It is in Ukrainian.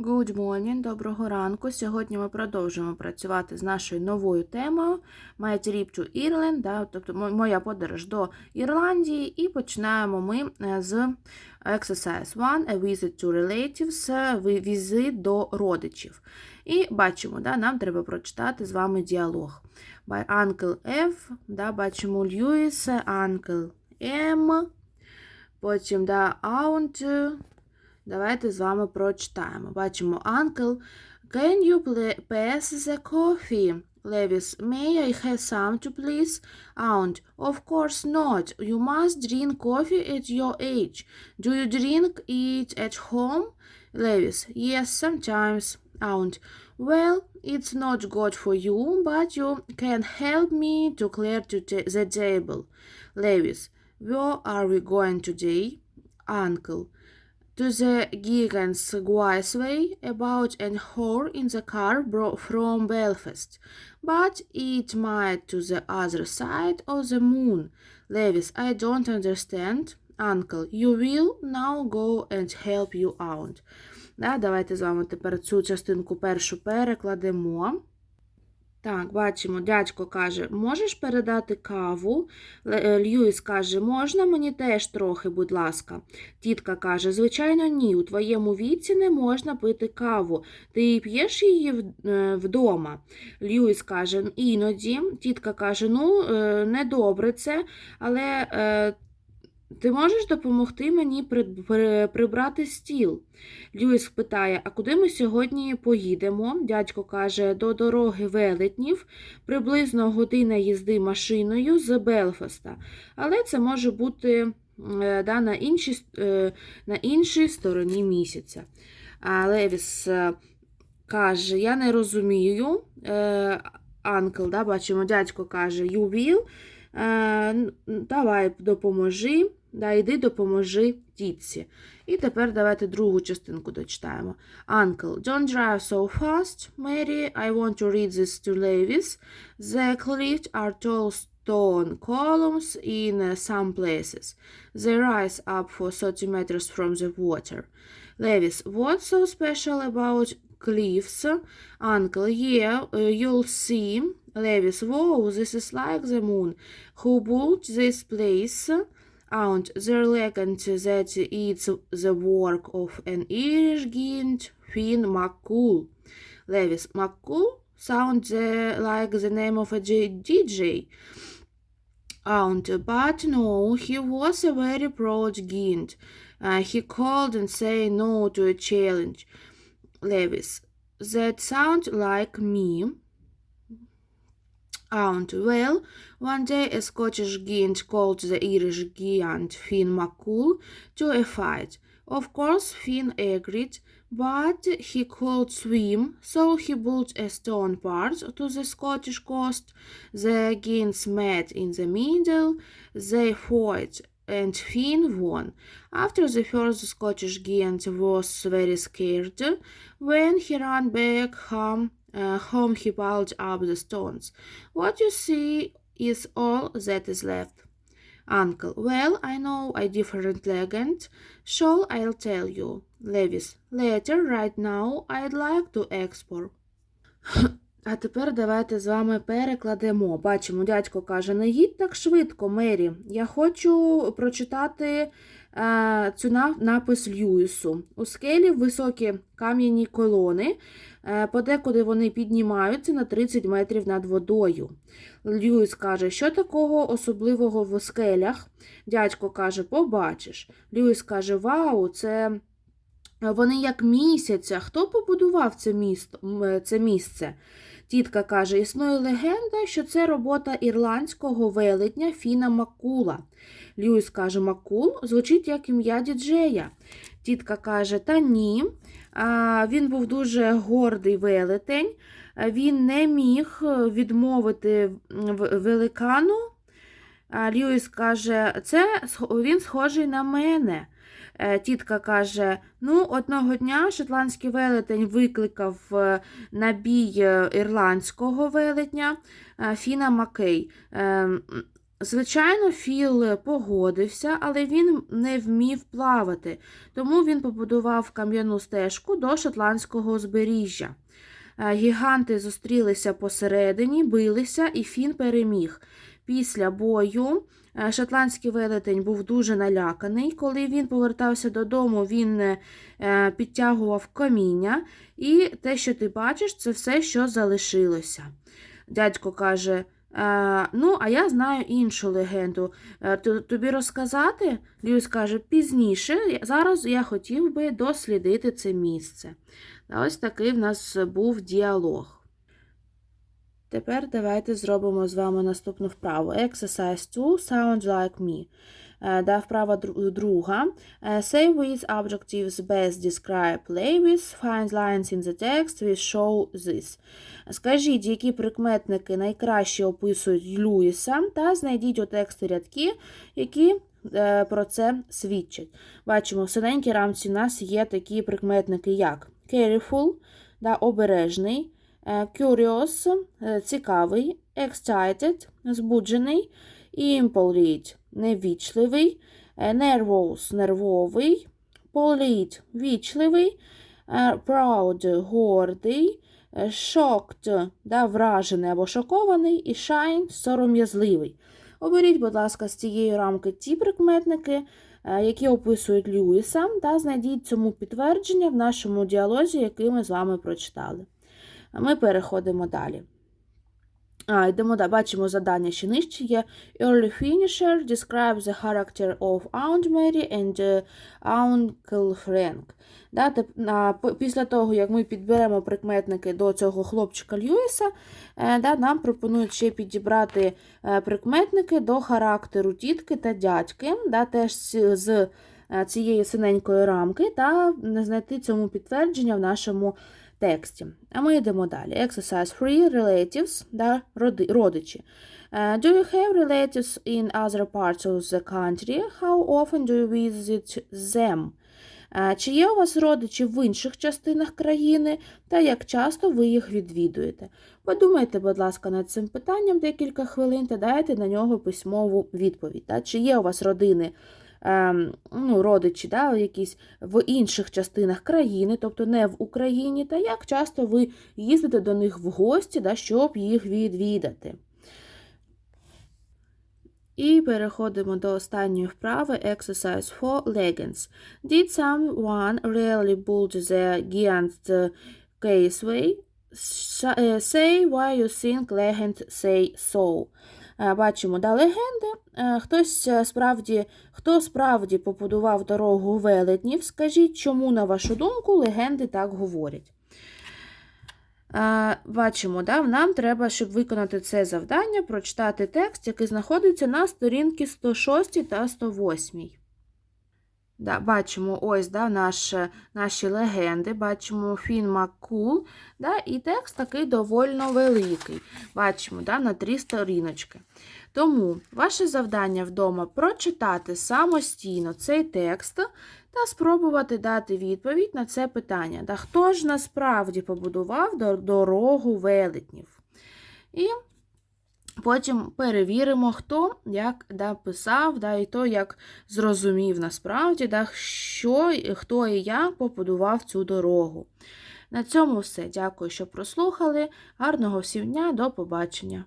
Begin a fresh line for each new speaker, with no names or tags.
Good morning, доброго ранку. Сьогодні ми продовжуємо працювати з нашою новою темою My trip to Ireland, да, тобто моя подорож до Ірландії, і починаємо ми е, з exercise 1, a visit to relatives, е, візит до родичів. І бачимо, да, нам треба прочитати з вами діалог. By Uncle F, да, бачимо Льюіс, Uncle M, потім да, Aunt, Давайте з вами прочитаємо. Бачимо Uncle. Can you pla- pass the coffee? Lewis, may I have some to please? Aunt, of course not. You must drink coffee at your age. Do you drink it at home? Lewis, yes, sometimes. Aunt, well, it's not good for you, but you can help me to clear to ta- the table. Lewis, where are we going today? Uncle, to the Gigan's Guiseway about an hour in the car bro- from Belfast, but it might to the other side of the moon. Lewis, I don't understand. Uncle, you will now go and help you out. Да, давайте з вами тепер цю частинку першу перекладемо. Так, бачимо, дядько каже, можеш передати каву? Е, Льюіс каже, можна мені теж трохи, будь ласка. Тітка каже, звичайно, ні. У твоєму віці не можна пити каву. Ти п'єш її е, вдома. Льюіс каже, іноді. Тітка каже, ну, е, недобре це, але ти можеш допомогти мені при- при- прибрати стіл? Льюіс питає, а куди ми сьогодні поїдемо? Дядько каже, до дороги велетнів, приблизно година їзди машиною з Белфаста. Але це може бути е, да, на, іншій, е, на іншій стороні місяця. А Левіс е, каже, я не розумію. Анкл, да, бачимо, дядько каже, you will. Давай допоможи, да, йди допоможи тітці. І тепер давайте другу частинку дочитаємо. Uncle, don't drive so fast. Mary, I want to read this to Lewis. The cliffs are tall stone columns in uh, some places. They rise up for 30 meters from the water. Lewis, what's so special about cliffs? Uncle, yeah, uh, you'll see. Lewis, whoa, this is like the moon. Who built this place? Aunt, the legend that it's the work of an Irish giant, Finn McCool. Lewis, McCool sounds uh, like the name of a DJ. and but no, he was a very proud giant. Uh, he called and said no to a challenge. Lewis, that sounds like me. Aunt, well, one day a Scottish giant called the Irish giant Finn McCool to a fight. Of course, Finn agreed, but he could swim, so he built a stone part to the Scottish coast. The giants met in the middle, they fought, and Finn won. After the first Scottish giant was very scared, when he ran back home, uh, home he piled up the stones. What you see is all that is left. Uncle, well, I know a different legend. Shall I'll tell you. Lewis, later, right now, I'd like to explore. А тепер давайте з вами перекладемо. Бачимо, дядько каже: не їдь так швидко, Мері. Я хочу прочитати е, цю на- напис Льюісу. У скелі високі кам'яні колони, е, подекуди вони піднімаються на 30 метрів над водою. Льюіс каже, що такого особливого в скелях? Дядько каже, побачиш. Льюіс каже, вау, це. Вони як місяця. Хто побудував це місто, е, це місце? Тітка каже, існує легенда, що це робота ірландського велетня Фіна Макула. Льюіс каже, Макул звучить як ім'я діджея. Тітка каже, та ні. Він був дуже гордий велетень. Він не міг відмовити великану. Льюіс каже, це він схожий на мене. Е, Тітка каже: ну, одного дня шотландський велетень викликав е, на бій е, ірландського велетня Фіна Маккей. Е, Звичайно, Філ погодився, але він не вмів плавати, тому він побудував кам'яну стежку до шотландського узбережжя. Гіганти зустрілися посередині, билися, і Фін переміг. Після бою е, шотландський велетень був дуже наляканий. Коли він повертався додому, він е, е, підтягував каміння, і те, що ти бачиш, це все, що залишилося. Дядько каже. «Е, Ну, а я знаю іншу легенду. Тобі розказати? Льюіс каже, пізніше. Зараз я хотів би дослідити це місце. Ось такий в нас був діалог. Тепер давайте зробимо з вами наступну вправу. Exercise 2 Sound like me. Е, Да, вправа друга. Е, Say with adjectives best describe Lewis. Find lines in the text which show this. Скажіть, які прикметники найкраще описують Льюіса, та знайдіть у тексті рядки, які е, про це свідчать. Бачимо, в синенькій рамці у нас є такі прикметники, як careful, да, обережний, curious, е, цікавий, excited, збуджений, impolite, невічливий, е, nervous, нервовий, polite, вічливий, е, proud, гордий, shocked, да, вражений або шокований, і shine, сором'язливий. Оберіть, будь ласка, з цієї рамки ті прикметники, які описують Льюіса, та знайдіть цьому підтвердження в нашому діалозі, який ми з вами прочитали. Ми переходимо далі. А, йдемо далі. Бачимо задання, що нижче є. Early finisher describes the character of Aunt Mary and uh, Uncle Frank. Да, а, після того, як ми підберемо прикметники до цього хлопчика Льюіса, е, да, нам пропонують ще підібрати е, прикметники до характеру тітки та дядьки, да, теж з, е, цієї синенької рамки, та знайти цьому підтвердження в нашому тексті. А ми йдемо далі. Exercise 3. Relatives, да, роди, родичі. Е, Do you have relatives in other parts of the country? How often do you visit them? Е, Чи є у вас родичі в інших частинах країни, та як часто ви їх відвідуєте? Подумайте, будь ласка, над цим питанням декілька хвилин та дайте на нього письмову відповідь. Та? Чи є у вас родини, ну, родичі, да, якісь в інших частинах країни, тобто не в Україні, та як часто ви їздите до них в гості, да, щоб їх відвідати? І переходимо до останньої вправи Exercise for Leggings. Did someone really build the giant caseway? Е, Say why you think legend say so. Е, Бачимо, да, легенди. Е, Хтось е, справді, хто справді побудував дорогу велетнів, скажіть, чому, на вашу думку, легенди так говорять. Бачимо, да, нам треба, щоб виконати це завдання, прочитати текст, який знаходиться на сторінці 106 та 108. Да, бачимо ось да, наш, наші легенди, бачимо Фін Маккул, да, і текст такий довольно великий. Бачимо да, на три сторіночки. Тому ваше завдання вдома прочитати самостійно цей текст та спробувати дати відповідь на це питання. Да, хто ж насправді побудував дорогу велетнів? І Потім перевіримо, хто як да, писав, да, і то, як зрозумів насправді, да, що, хто і як побудував цю дорогу. На цьому все. Дякую, що прослухали. Гарного всім дня, до побачення!